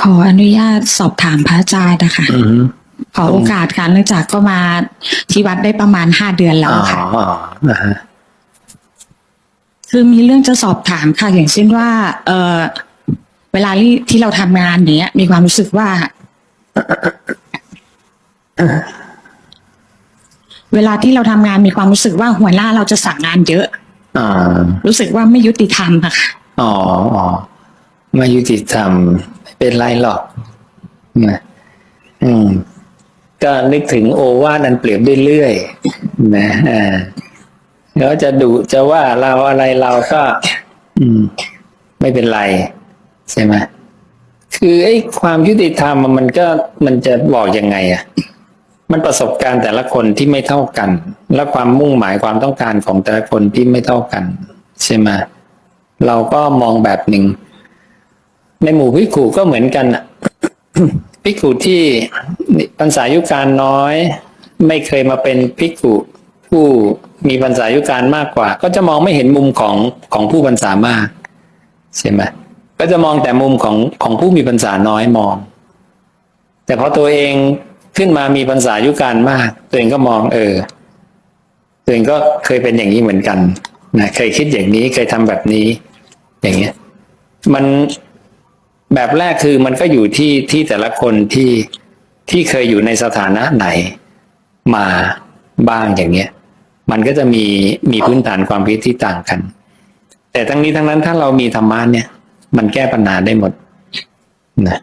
ขออนุญาตสอบถามพระอาจารย์นะคะ อืม ขอโอกาสค่ะเนื่องจากก็มาที่วัดได้ประมาณห้าเดือนแล้วอ๋อค่ะ นะฮะ คือมีเรื่องจะสอบถามค่ะ อย่างเช่นว่า เออเวลาที่ที่เราทำงานเนี้ย มีความรู้สึกว่า เวลาที่เราทำงานมีความรู้สึกว่าหัวหน้าเราจะสั่งงานเยอะอ๋อรู้สึกว่าไม่ยุติธรรมอะค่ะ อ๋อ อ๋อ ไม่ยุติธรรมไม่เป็นไรหรอกนะอืม ก็นึกถึงโอวาทนันเปรียบด้เรื่อยนะอ่าแล้วจะดุจะว่าเราอะไรเราก็ อืม ไม่เป็นไร ใช่ไหมคือไอ้ความยุติธรรมมันก็มันจะบอกยังไงอะมันประสบการณ์แต่ละคนที่ไม่เท่ากัน และความมุ่งหมายความต้องการของแต่ละคนที่ไม่เท่ากัน ใช่ไหมเราก็มองแบบหนึ่ง ในหมู่พิกขุก็เหมือนกันอะพิกขุที่พรรษายุการน้อย ไม่เคยมาเป็นพิกขุผู้มีพรรษายุการมากกว่า ก็จะมองไม่เห็นมุมของของผู้พรรษามากใช่ไหมก็จะมองแต่มุมของของผู้มีพรรษาน้อยมอง แต่พอตัวเองขึ้นมามีพรรษายุการมาก ตัวเองก็มอง เออ ตัวเองก็เคยเป็นอย่างนี้เหมือนกันนะเคยคิดอย่างนี้เคยทำแบบนี้ อย่างเงี้ย มัน แบบแรกคือมันก็อยู่ที่ที่แต่ละคนที่ที่เคยอยู่ในสถานะไหนมาบ้างอย่างเงี้ย มันก็จะมีมีพื้นฐานความคิดที่ต่างกัน แต่ทั้งนี้ทั้งนั้นถ้าเรามีธรรมะเนี่ย มันแก้ปัญหาได้หมดนะ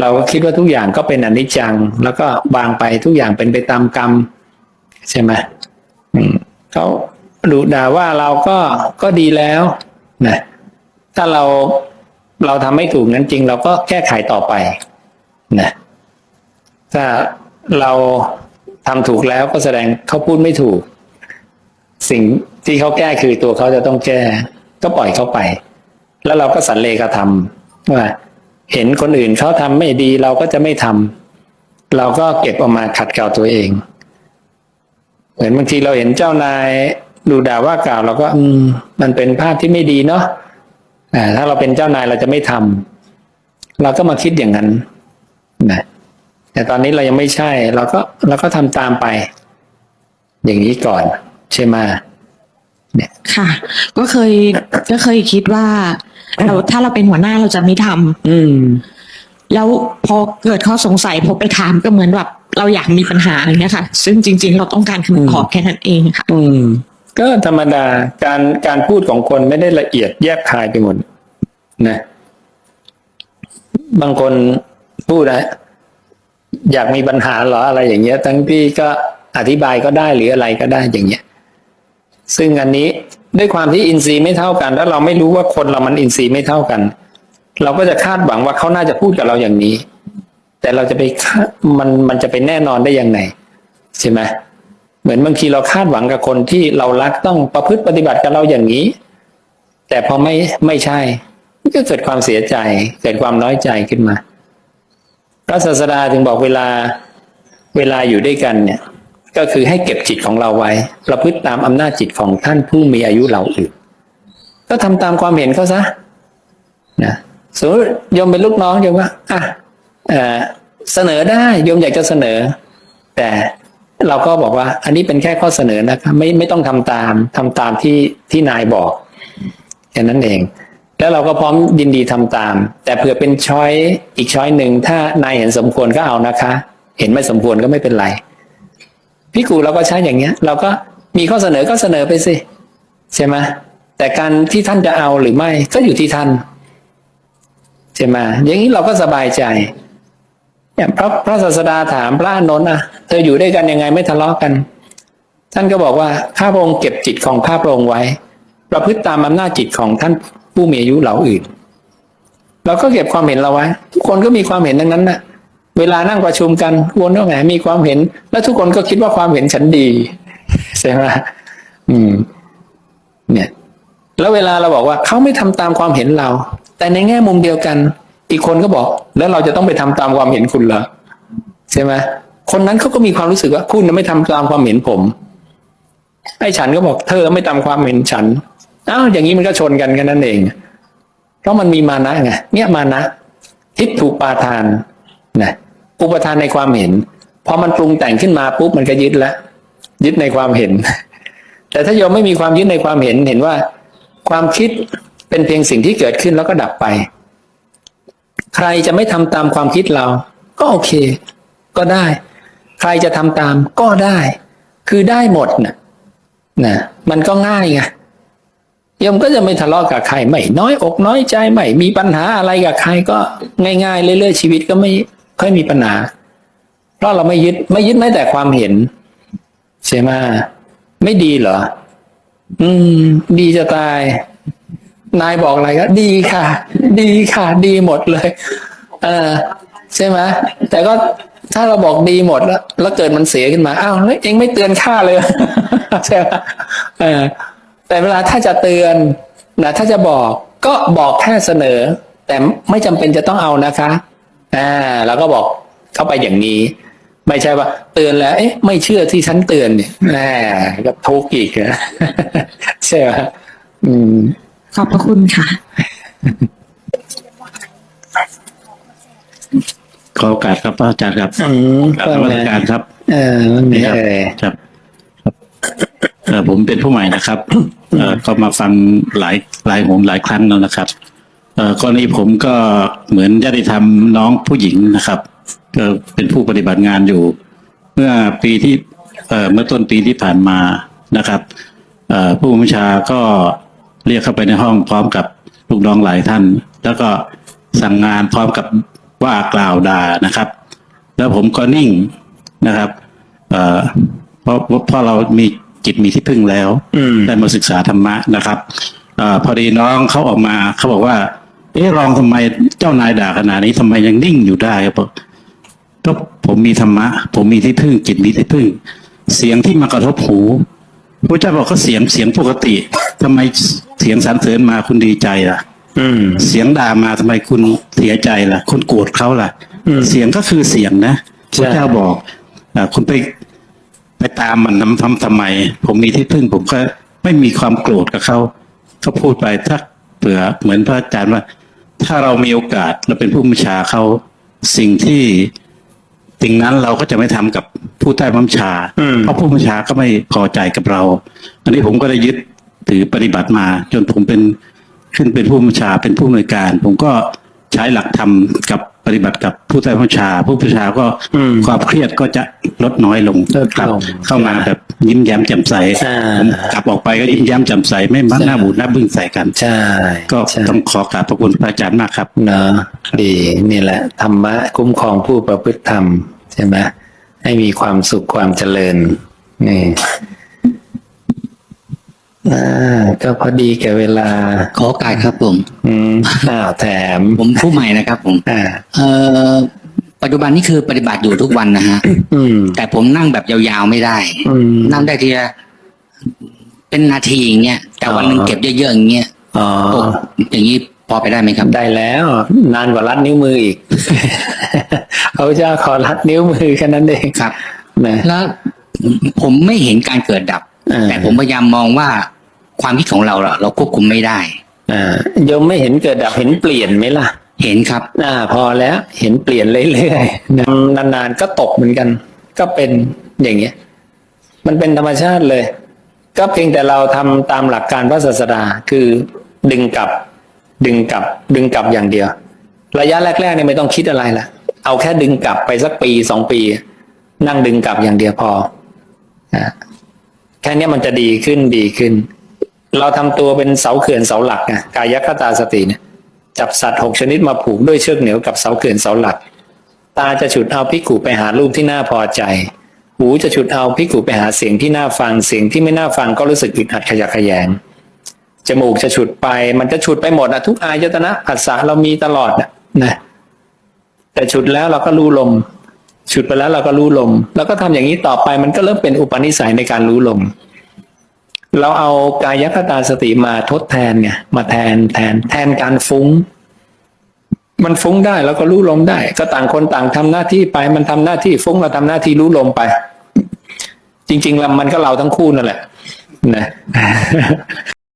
เราก็คิดว่าทุกอย่างก็เป็นอนิจจัง แล้วก็วางไปทุกอย่างเป็นไปตามกรรม ใช่ไหมอืมเขาดุด่าว่าเราก็ก็ดีแล้วนะถ้าเรา เราทำไม่ถูกนั้นจริง เราก็แก้ไขต่อไปนะถ้าเราทำถูกแล้วก็แสดงเขาพูดไม่ถูก สิ่งที่เขาแก้คือตัวเขาจะต้องแก้ ก็ปล่อยเขาไป แล้วเราก็สันเลกธรรมว่าเห็นคนอื่นเขาทำไม่ดีเราก็จะไม่ทำเราก็เก็บออกมาขัดเกลาตัวเอง เหมือนบางทีเราเห็นเจ้านายดูด่าว่ากล่าวเราก็ อืม มันเป็นภาพที่ไม่ดีเนาะ ถ้าเราเป็นเจ้านายเราจะไม่ทำเราก็มาคิดอย่างนั้นนะแต่ตอนนี้เรายังไม่ใช่ เราก็เราก็ทำตามไป อย่างนี้ก่อน ใช่ไหมค่ะ ก็เคยก็เคยคิดว่าเราถ้าเราเป็นหัวหน้าเราจะไม่ทำอืม แล้วพอเกิดข้อสงสัยพอไปถามก็เหมือนแบบเราอยากมีปัญหาอย่างเงี้ยค่ะ ซึ่งจริง ๆ เราต้องการคำตอบแค่นั้นเองค่ะ อืม ก็ธรรมดาการการพูดของคนไม่ได้ละเอียดแยบคายไปหมดนะบางคนพูดนะอยากมีปัญหาหรออะไรอย่างเงี้ย ทั้งที่ก็อธิบายก็ได้หรืออะไรก็ได้อย่างเงี้ย ซึ่งอันนี้ด้วยความที่อินทรีย์ไม่เท่ากัน แล้วเราไม่รู้ว่าคนเรามันอินทรีย์ไม่เท่ากัน เราก็จะคาดหวังว่าเขาน่าจะพูดกับเราอย่างนี้ แต่เราจะไปมันมันจะไปแน่นอนได้ยังไงใช่ไหม เหมือนบางทีเราคาดหวังกับคนที่เรารักต้องประพฤติปฏิบัติกับเราอย่างนี้ แต่พอไม่ไม่ใช่ ก็เกิดความเสียใจ เกิดความน้อยใจขึ้นมา พระศาสดาถึงบอกเวลาเวลาอยู่ด้วยกันเนี่ย ก็คือให้เก็บจิตของเราไว้ ประพฤติตามอำนาจจิตของท่านผู้มีอายุเราอื่นก็ทำตามความเห็นเขาซะนะสมมติโยมเป็นลูกน้องโยมว่าอะเออเสนอได้โยมอยากจะเสนอ แต่ เราก็บอกว่า อันนี้เป็นแค่ข้อเสนอนะครับ ไม่ไม่ต้องทำตามทำตามที่ที่นายบอกแค่นั้นเอง แล้วเราก็พร้อมยินดีทำตาม แต่เผื่อเป็นช้อยอีกช้อยหนึ่งถ้านายเห็นสมควรก็เอานะคะ เห็นไม่สมควรก็ไม่เป็นไรพี่กูเราก็ใช้อย่างเงี้ย เราก็มีข้อเสนอก็เสนอไปสิใช่ไหมแต่การที่ท่านจะเอาหรือไม่ก็อยู่ที่ท่านใช่ไหมอย่างนี้เราก็สบายใจ เนี่ยพระพระศาสดาถามพระอนนท์อะ เธออยู่ด้วยกันยังไงไม่ทะเลาะกัน ท่านก็บอกว่าข้าพระองค์เก็บจิตของข้าพระองค์ไว้ ประพฤติตามอำนาจจิตของท่านผู้มีอายุเหล่าอื่น เราก็เก็บความเห็นเราไว้ ทุกคนก็มีความเห็นดังนั้นน่ะ เวลานั่งประชุมกันวนว่าแหมมีความเห็น แล้วทุกคนก็คิดว่าความเห็นฉันดีใช่ไหมอืม เนี่ย แล้วเวลาเราบอกว่าเขาไม่ทำตามความเห็นเรา แต่ในแง่มุมเดียวกัน อีกคนก็บอก แล้วเราจะต้องไปทำตามความเห็นคุณเหรอใช่ไหมคนนั้นเขาก็มีความรู้สึกว่าคุณไม่ทำตามความเห็นผมไอ้ฉันก็บอกเธอไม่ตามความเห็นฉันอ้าวอย่างนี้มันก็ชนกันแค่นั้นเอง เพราะมันมีมานะไงเนี่ยมานะทิฏฐุปาทานนะอุปทานในความเห็นพอมันปรุงแต่งขึ้นมาปุ๊บมันก็ยึดแล้วยึดในความเห็น แต่ถ้าโยมไม่มีความยึดในความเห็นเห็นว่า ความคิดเป็นเพียงสิ่งที่เกิดขึ้นแล้วก็ดับไป ใครจะไม่ทำตามความคิดเรา ก็โอเค ก็ได้ ใครจะทำตามก็ได้ คือได้หมดนะนะมันก็ง่ายไงโยมก็จะไม่ทะเลาะกับใครไม่น้อยอกน้อยใจไม่มีปัญหาอะไรกับใครก็ง่ายๆเรื่อยๆชีวิตก็ไม่ค่อยมีปัญหา เพราะเราไม่ยึดไม่ยึดแม้แต่ความเห็นใช่ไหมไม่ดีเหรอ อืม ดีจะตาย นายบอกอะไรก็ดีค่ะ ดีค่ะ ดีหมดเลย เออใช่ไหมแต่ก็ถ้าเราบอกดีหมดแล้ว แล้วเกิดมันเสียขึ้นมาอ้าวเองไม่เตือนข้าเลยใช่ไหมเออ แต่เวลาถ้าจะเตือนนะถ้าจะบอกก็บอกแค่เสนอ แต่ไม่จำเป็นจะต้องเอานะคะอ่าแล้วก็บอกเข้าไปอย่างนี้ ไม่ใช่ว่าเตือนแล้ว เอ๊ะ ไม่เชื่อที่ฉันเตือนเนี่ยแหมก็ทุกข์อีกนะใช่ไหมอืม ขอบพระคุณค่ะ ขอโอกาสครับพระอาจารย์ครับอืมกราบนมัสการครับ เออมันมีครับเอ่ยครับครับเอ่อผมเป็นผู้ใหม่นะครับเอ่อก็มาฟังหลายหลายหนหลายครั้งแล้วนะครับเอ่อกรณีผมก็เหมือนญาติธรรมน้องผู้หญิงนะครับก็เป็นผู้ปฏิบัติงานอยู่ เมื่อปีที่เอ่อเมื่อต้นปีที่ผ่านมานะครับเอ่อผู้บัญชาก็ เรียกเข้าไปในห้องพร้อมกับลูกน้องหลายท่าน แล้วก็สั่งงานพร้อมกับว่ากล่าวด่านะครับ แล้วผมก็นิ่งนะครับเอ่อเพราะเพราะเรามีจิตมีที่พึ่งแล้วอืมได้มาศึกษาธรรมะนะครับเออพอดีน้องเขาออกมาเขาบอกว่า เอ๊ะรองทำไมเจ้านายด่าขนาดนี้ทำไมยังนิ่งอยู่ได้ครับบอกก็ผมมีธรรมะ ผมมีที่พึ่งจิตมีที่พึ่ง เสียงที่มากระทบหูพระเจ้าบอกก็เสียงเสียงปกติ ทำไมเสียงสรรเสริญมาคุณดีใจล่ะ อืม เสียงด่ามาทำไมคุณเสียใจล่ะ คุณโกรธเขาล่ะอืมเสียงก็คือเสียงนะใช่พระเจ้าบอกอาคุณไปไปตามมันทำทำทำไม ผมมีที่พึ่งผมก็ไม่มีความโกรธกับเขาเขาพูดไปถ้าเผื่อเหมือนพระอาจารย์ว่า ถ้าเรามีโอกาสเราเป็นผู้บัญชาเขาสิ่งที่สิ่งนั้นเราก็จะไม่ทำกับผู้ใต้บัญชาอืมเพราะผู้บัญชาก็ไม่พอใจกับเรา อันนี้ผมก็ได้ยึด ถือปฏิบัติมา จนผมเป็นขึ้นเป็นผู้บัญชาเป็นผู้อำนวยการ ผมก็ใช้หลักธรรมกับปฏิบัติกับผู้ใต้บัญชา ผู้บัญชาก็อืมความเครียดก็จะลดน้อยลงลดครับลงเข้ามาแบบยิ้มแย้มแจ่มใสอ่าผมกลับออกไปก็ยิ้มแย้มแจ่มใสไม่มัดหน้าบูดหน้าบึ้งใส่กันใช่ก็ใช่ต้องขอกราบพระคุณพระอาจารย์มากครับเนอะดีนี่แหละธรรมะคุ้มครองผู้ประพฤติธรรมใช่ไหมให้มีความสุขความเจริญนี่ อ่าก็พอดีแก่เวลา ขอโอกาสครับผมอืมอ้าวแถมผมผู้ใหม่นะครับผมอ่าเอ่อปัจจุบันนี่คือปฏิบัติอยู่ทุกวันนะฮะอืม แต่ผมนั่งแบบยาวๆไม่ได้ อืม นั่งได้ทีละเป็นนาทีอย่างเงี้ยแต่วันหนึ่งอ๋อเก็บเยอะๆอย่างเงี้ยอ๋อตกอย่างนี้พอไปได้ไหมครับ ได้แล้ว นานกว่ารัดนิ้วมืออีก เขาจะขอรัดนิ้วมือแค่นั้นเองครับ นะ แล้วผมไม่เห็นการเกิดดับอ่าแต่ผมพยายามมองว่า ความคิดของเราอะเราควบคุมไม่ได้อ่าโยมไม่เห็นเกิดดับเห็นเปลี่ยนไหมล่ะ เห็นครับอ่าพอแล้วเห็นเปลี่ยนเรื่อยๆนะนานๆก็ตกเหมือนกัน ก็เป็นอย่างเงี้ย มันเป็นธรรมชาติเลย ก็เพียงแต่เราทำตามหลักการพระศาสดาคือดึงกลับ ดึงกลับ ดึงกลับอย่างเดียว ระยะแรกๆเนี่ยไม่ต้องคิดอะไรละเอาแค่ดึงกลับไปสักปีสองปี นั่งดึงกลับอย่างเดียวพออะแค่เนี้ยมันจะดีขึ้นดีขึ้น เราทำตัวเป็นเสาเขื่อนเสาหลักไงกายคตาสติเนี่ยจับสัตว์หกชนิดมาผูกด้วยเชือกเหนียวกับเสาเขื่อนเสาหลัก ตาจะฉุดเอาพิกุไปหารูปที่น่าพอใจ หูจะฉุดเอาพิกุไปหาเสียงที่น่าฟังเสียงที่ไม่น่าฟังก็รู้สึกอึดอัดขยะแขยงจมูกจะฉุดไป มันจะฉุดไปหมดอะทุกอายตนะผัสสะเรามีตลอดอะนะแต่ฉุดแล้วเราก็รู้ลม ฉุดไปแล้วเราก็รู้ลม แล้วก็ทำอย่างนี้ต่อไปมันก็เริ่มเป็นอุปนิสัยในการรู้ลม เราเอากายคตาสติมาทดแทนไงมาแทนแทนแทนการฟุ้ง มันฟุ้งได้แล้วก็รู้ลมได้ ก็ต่างคนต่างทำหน้าที่ไป มันทำหน้าที่ฟุ้งเราทำหน้าที่รู้ลมไป จริง ๆ แล้วมันก็เราทั้งคู่นั่นแหละนะ